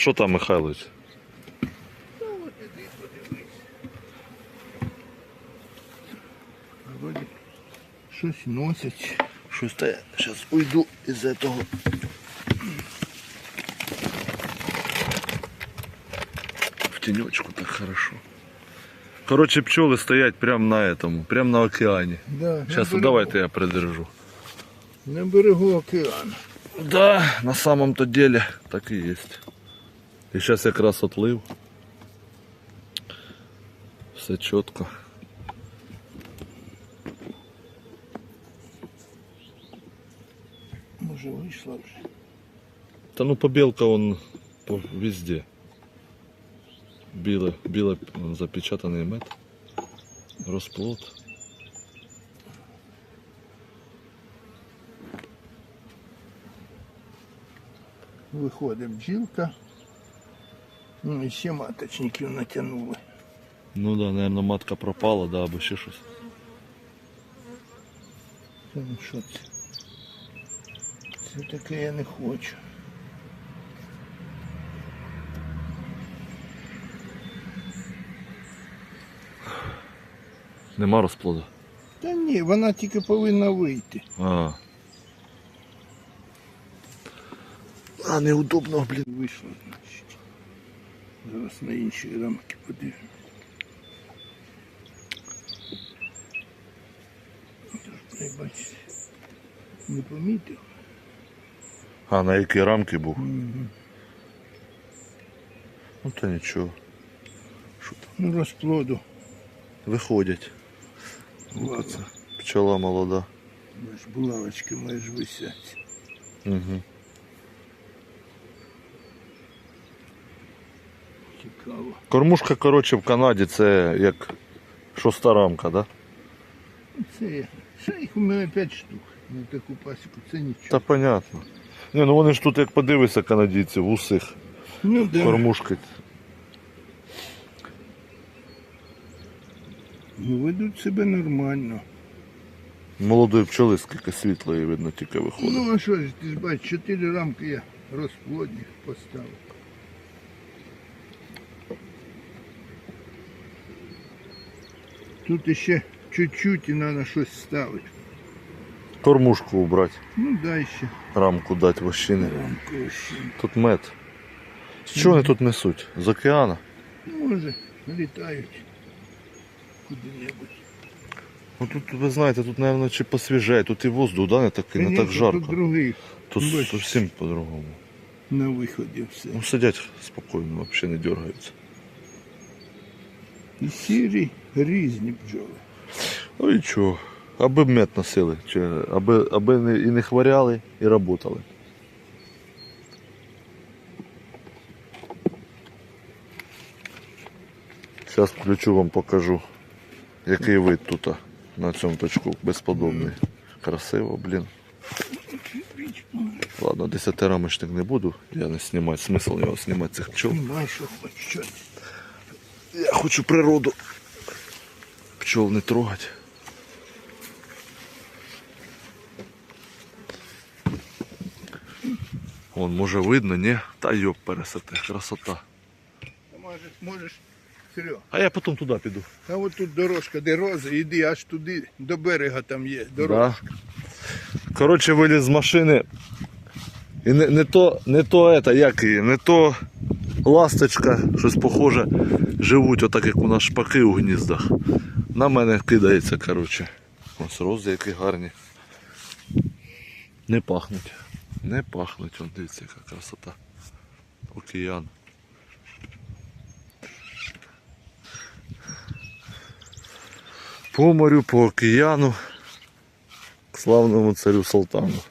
Що там, Михайлович? Ну, от іди подивись. Вроді щось носять. Щось та я зараз уйду із этого. В тенечку так хорошо. Короче, пчелы стоять прямо на этом, прямо на океане. Да, Сейчас на берегу. давайте я придержу. На берегу океану. Да, на самом-то деле так и есть. И сейчас якраз отлив. Все чітко. Може вийшла вже. Та ну побілка он по везде. Біле, біле запечатаний мед. Розплод. Виходить бджілка. Ну і ще маточників натягнули. Ну да, наверное, матка пропала, да, або ще щось. Та ну що це? Це таке я не хочу. Нема розплоду. Та ні, вона тільки повинна вийти. А. А, неудобно, блін. Вийшла, значить. Зараз на інші рамки подивимось. Дай бачите. Не помітив. А, на якій рамки був? Ну то нічого. Що там? Ну, розплоду. Виходять. Ладно. Це пчола молода. Бач, булавочки маєш висять. Угу. Цікаво. Кормушка, коротше, в Канаді це як шоста рамка, да? Це. Ще їх у мене 5 штук. На таку пасіку це нічого. Та понятно. Ні, ну вони ж тут, як подивися, канадійці, в усіх Ну да. кормушки. Ну, ведуть себе нормально. Молодої пчоли скільки світлої видно тільки виходить. Ну а що ж, ти ж бачиш, 4 рамки я розплодних поставив. Тут іще чуть-чуть і треба щось ставити. Кормушку убрати, Ну дай ще рамку дати вощини. рамку ще. Тут мед. З чого вони тут несуть? З океану? Ну, Може, літають куди-небудь. Ну тут, ви знаєте, тут, мабуть, чи посвіжає, тут і воздух, да, не такий, не так Конечно, жарко. Тут другий Тут бачиш. зовсім по-другому. на виході все. Ну сидять спокійно, взагалі не дергаються. І сірі різні бджоли. Ну і чого? Аби мед носили, чи аби, аби не, і не хворяли, і працювали. Зараз включу вам покажу, який вид тут на цьому точку безподобний. Красиво, блін. Ладно, десятирамочник не буду, я не знімаю, смисл його знімати цих щось. Я хочу природу. Пчел не трогать. Вон, може видно, ні? Та йоп пересете, красота. Можеш, можеш, Серега. А я потім туди піду. А от тут дорожка, де рози, іди аж туди, до берега там є дорожка. Да. Коротше, виліз з машини. І не, не то, не то это, як її, не то ласточка, щось похоже, живуть отак, як у нас шпаки у гніздах. На мене кидається, коротше. Ось рози які гарні. Не пахнуть. Не пахнуть, Вон, дивіться, яка красота. Океан. По морю, по океану к славному царю Салтану.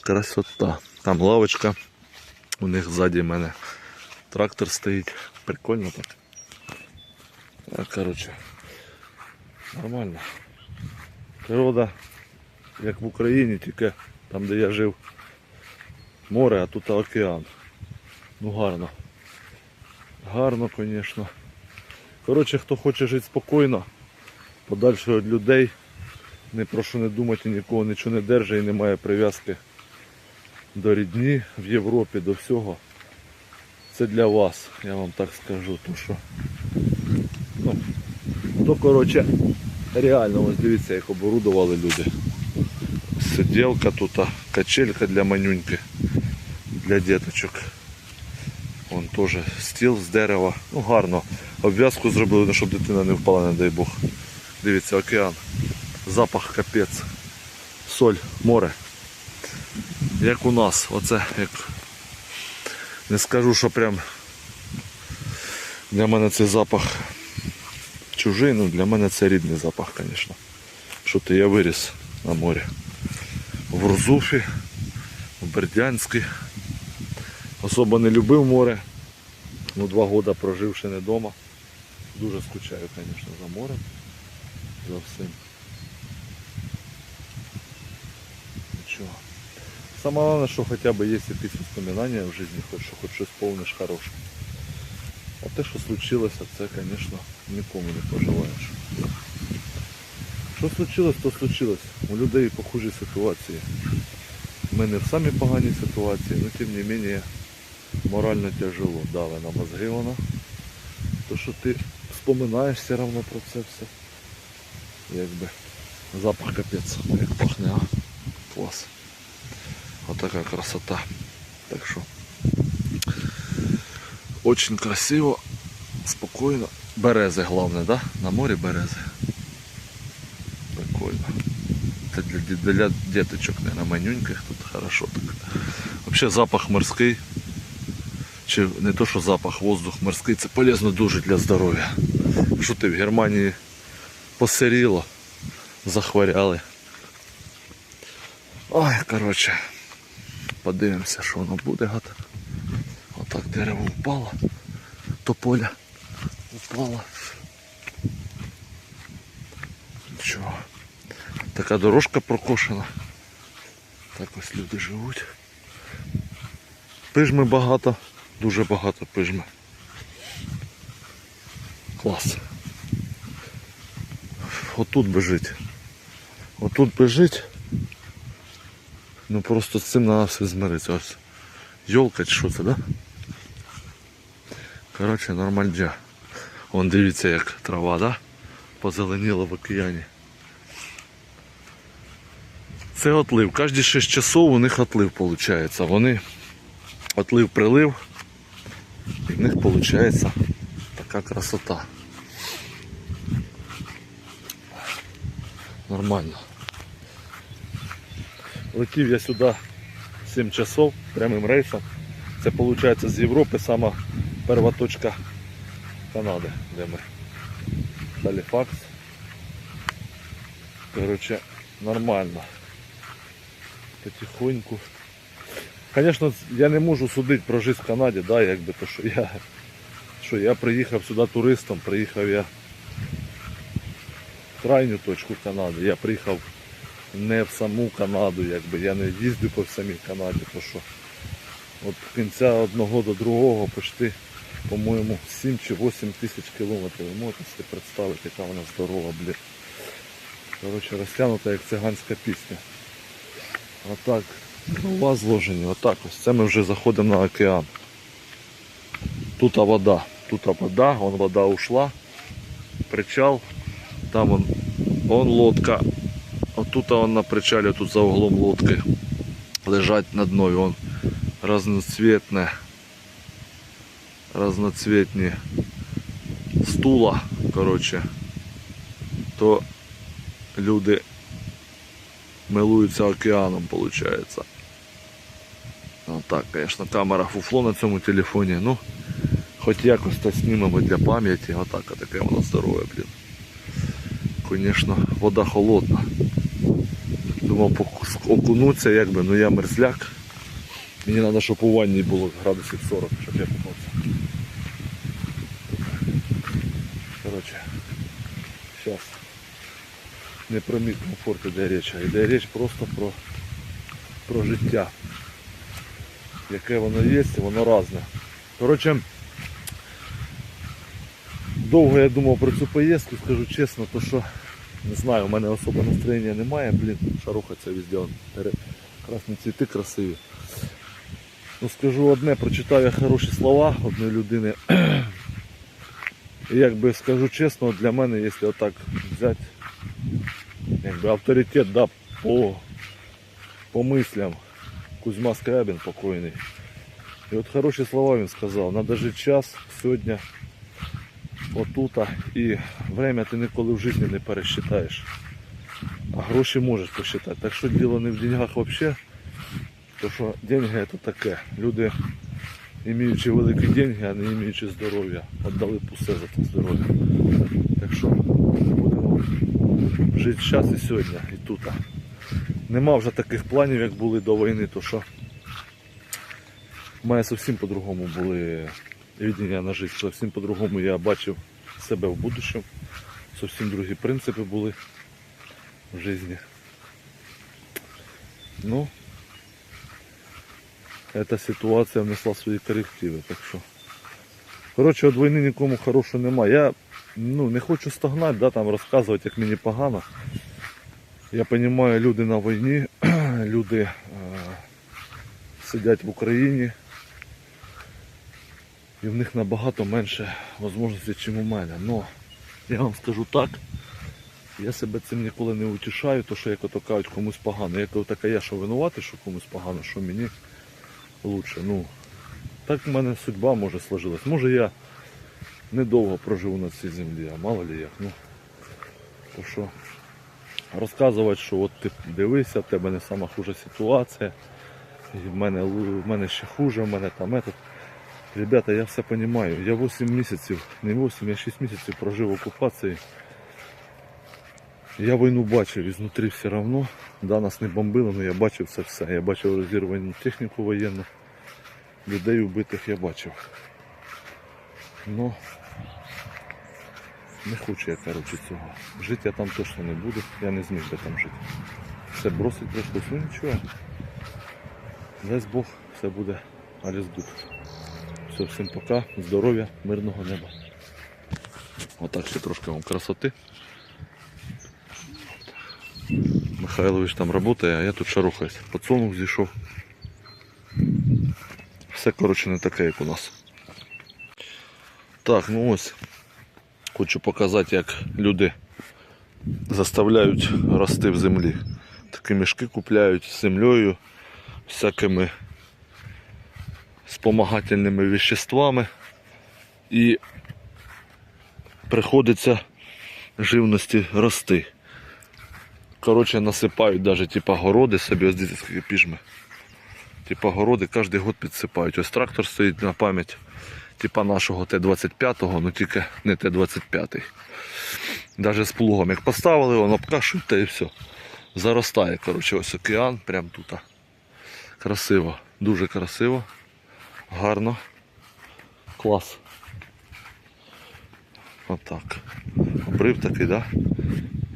Красота. Там лавочка. У них ззаді мене трактор стоїть. Прикольно так. А, коротше. Нормально. Природа, як в Україні, тільки там, де я жив, море, а тут океан. Ну гарно. Гарно, звісно. Коротше, хто хоче жити спокійно, подальше від людей, не про що не думати, нікого нічого не держить і немає прив'язки до рідні в Європі, до всього. Це для вас, я вам так скажу, то що. Ну, коротше, реально, ось дивіться, як оборудували люди. Сиділка тут, качелька для манюньки, для діточок. Вон теж стіл з дерева. Ну гарно. Обв'язку зробили, ну, щоб дитина не впала, не дай Бог. Дивіться, океан. Запах капець. Соль, море. Як у нас. Оце як. Не скажу, що прям для мене цей запах чужий, ну для мене це рідний запах, звісно. Що ти я виріс на морі. В Рузуфі, в Бердянській. Особо не любив море. Ну, два роки проживши не вдома. Дуже скучаю, звісно, за морем. За всім. Нічого. Саме головне, що хоча б є якісь воспоминання в житті, хоч що хоч щось повниш хороше. А те, що случилося, це, звісно, нікому не пожелаєш. Що случилось, то случилось. У людей похожі ситуації. Ми не в самій поганій ситуації, але тим не менше морально тяжело. Дали на мозги вона. То що ти вспоминаєш все одно про це все. Якби запах капець, як пахне, а? Клас. Отака красота. Так що очень красиво, спокійно. Берези головне, да? На морі берези. Прикольно. Це для, для діточок, на манюньках тут хорошо так. Взагалі запах морський. Чи не то, що запах, воздух морський, це полезно дуже для здоров'я. Що ти в Германії посиріло, захворяли. Ой, коротше, подивимося, що воно буде гата. Дерево впало, тополя упала. Нічого. Така дорожка прокошена. Так ось люди живуть. Пижми багато, дуже багато пижми. Клас. Отут бежить. Отут бежить. Ну просто з цим треба все змиритися. Ось. Йолка чи що це, да? Коротше, нормальджа. Вон дивіться як трава, да? Позеленіла в океані. Це отлив. Кожні 6 часов у них отлив виходить. Вони отлив-прилив. І в них виходить така красота. Нормально. Летів я сюди 7 часов прямим рейсом. Це виходить з Європи сама перша точка Канади, де ми. Халіфакс. Короче, нормально. Потихоньку. Звісно, я не можу судити про життя в Канаді, да, якби то, що я, що я приїхав сюди туристом, приїхав я в крайню точку Канади. Я приїхав не в саму Канаду, якби я не їздив по самій Канаді, то що от кінця одного до другого почти, по-моєму, 7 чи 8 тисяч кілометрів. Ви можете собі представити, яка вона здорова, блін. Коротше, розтягнута як циганська пісня. Отак. Дрова зложені, отак ось. Це ми вже заходимо на океан. Тут вода. Тут вода, вон вода ушла. Причал. Там вон, вон лодка. Отут он на причалі, тут за углом лодки лежать на дно. Вон разноцветне. Разноцветні стула, коротше. То люди милуються океаном, виходить. Ну так, звісно, камера фуфло на цьому телефоні. Ну, хоч якось то знімемо для пам'яті. Отак, таке воно здорове, блін. Звісно, вода холодна. Думав окунуться, якби, ну я мерзляк. Мені треба, щоб у ванні було градусів 40, щоб я купався. Коротше, зараз не про мій комфорт іде річ, а йде річ просто про, про життя. Яке воно є, воно різне. Коротше, довго я думав про цю поїздку, скажу чесно, то що не знаю, у мене особо настроєння немає, блін, шарухаться везде, он, тере- красні цвіти красиві. Ну скажу одне, прочитав я хороші слова одної людини. І якби скажу чесно, для мене, якщо отак взяти, якби авторитет, да, по, по мислям, Кузьма Скрябін покойний. І от хороші слова він сказав, треба жити час сьогодні, отута, і время ти ніколи в житті не пересчитаєш. А гроші можеш посчитати. Так що діло не в деньгах взагалі. То що деньги це таке. Люди, іміючи великі деньги, а не іміючи здоров'я, віддали б за це здоров'я. Так що жити час і сьогодні, і тут. Нема вже таких планів, як були до війни, то що в мене зовсім по-другому були відділення на життя. Зовсім по-другому я бачив себе в будущем. Зовсім другі принципи були в житті. Ну, эта ситуація внесла свої коррективи, так що. Коротше, від війни нікому хорошого немає. Я ну, не хочу стогнати, да, там, розказувати, як мені погано. Я розумію, люди на війні, люди е, сидять в Україні. І в них набагато менше можливостей, ніж у мене. Но я вам скажу так, я себе цим ніколи не утішаю, то що як ото кажуть, комусь погано. Як така я, що винуватий, що комусь погано, що мені лучше. Ну, так в мене судьба може сложилась. Може я недовго проживу на цій землі, а мало ли як. Ну, то що розказувати, що от ти дивися, в тебе не сама хужа ситуація, і в мене, в мене ще хуже, в мене там этот. Ребята, я все розумію. Я 8 місяців, не 8, я 6 місяців прожив в окупації. Я війну бачив ізнутрі все одно. Да, нас не бомбили, але я бачив це все. Я бачив розірвану техніку воєнну. Людей вбитих я бачив. Ну не хочу я коротше цього. Жити я там точно не буду, я не зміг би там жити. Все бросить прийшлось, ну нічого. Дасть Бог, все буде alles good. Все, всім пока, здоров'я, мирного неба. Отак ще трошки вам красоти. Михайлович там працює, а я тут ще рухаюсь. Подсолнух зійшов. Все, коротше, не таке, як у нас. Так, ну ось. Хочу показати, як люди заставляють рости в землі. Такі мішки купляють з землею, всякими спомагательними веществами. І приходиться живності рости. Коротше, насипають навіть типа городи собі, ось дивіться, скільки піжми. Типа городи кожен год підсипають. Ось трактор стоїть на пам'ять типа нашого Т-25, ну тільки не Т-25. Навіть з плугом. Як поставили, воно обкашують і все. Заростає. Коротше, ось океан, прямо тут. Красиво, дуже красиво, гарно. Клас. Отак. Обрив такий, да?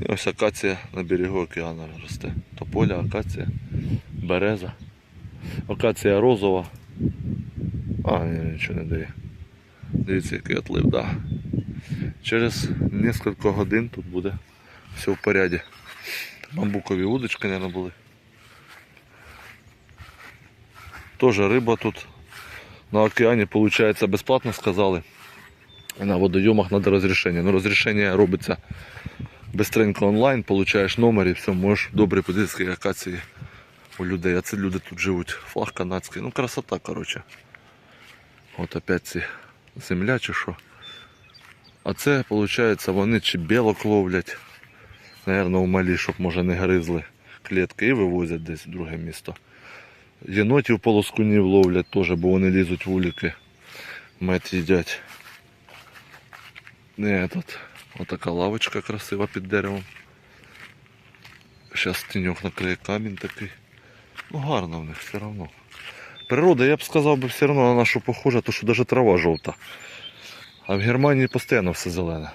І ось акація на берегу океану росте. Тополя, акація, береза. Акація розова. А, ні, нічого не дає. Дивіться, який отлив, да. Через кілька годин тут буде все в поряді. Бамбукові удочки, мабуть, були. Тоже риба тут на океані, виходить, безплатно сказали. На водойомах треба розрішення. Ну, розрішення робиться быстренько онлайн, получаєш номер і все, можеш добре подивитися, які акації у людей. А це люди тут живуть. Флаг канадський. Ну красота, коротше. От опять ці земля чи що. А це, виходить, вони чи білок ловлять, Наверно, у малі, щоб може не гризли клітки і вивозять десь в друге місто. Єнотів полоскунів ловлять теж, бо вони лізуть в уліки. Мед їдять. Не, тут отака лавочка красива під деревом. Зараз тіньок накриє камінь такий. Ну гарно в них все одно. Природа, я б сказав все одно на нашу похожа, то що навіть трава жовта. А в Германії постійно все зелене.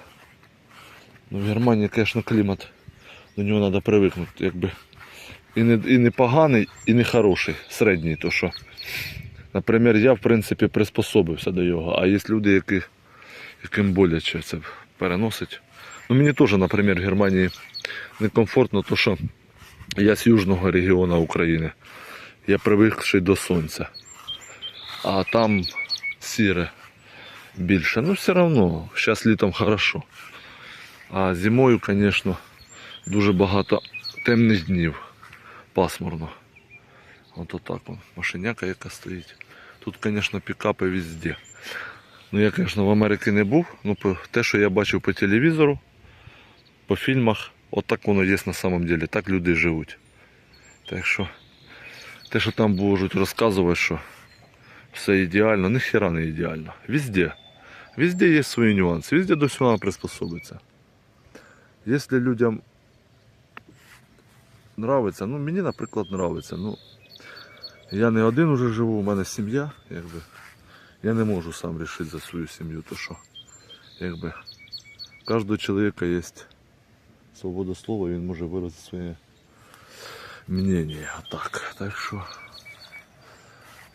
Ну, в Германії, звісно, клімат. До нього треба привикнути. Якби. І не, і не поганий, і не хороший, середній. То що, наприклад, я в принципі приспособився до його, а є люди, які, яким боляче це переносить. Ну, мені теж, наприклад, в Германії некомфортно, то що я з южного регіону України. Я привикший до сонця. а там сіре більше. Ну, все одно, зараз літом хорошо. А зимою, звісно, дуже багато темних днів. Пасмурно. От отак вон. Машиняка, яка стоїть. Тут, звісно, пікапи везде. Ну, я, звісно, в Америці не був. Ну, те, що я бачив по телевізору, по фільмах, отак воно є на самом деле. Так люди живуть. Так що, те, що там можуть розказувати, що все ідеально, ніхера не ідеально. Везде. Везде є свої нюанси, везде до всього треба приспособитися. Якщо людям нравиться, ну мені, наприклад, нравиться. Ну, я не один уже живу, у мене сім'я, якби. Я не можу сам рішити за свою сім'ю, то що, якби, у кожного чоловіка є свобода слова, він може виразити своє мнение. Так, так що.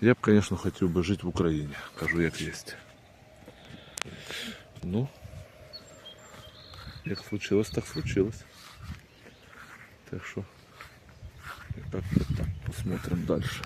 Я б, звісно, хотів би жити в Україні, кажу, як є. Ну, як случилось, так случилось. Так що, як так, так, посмотрим дальше.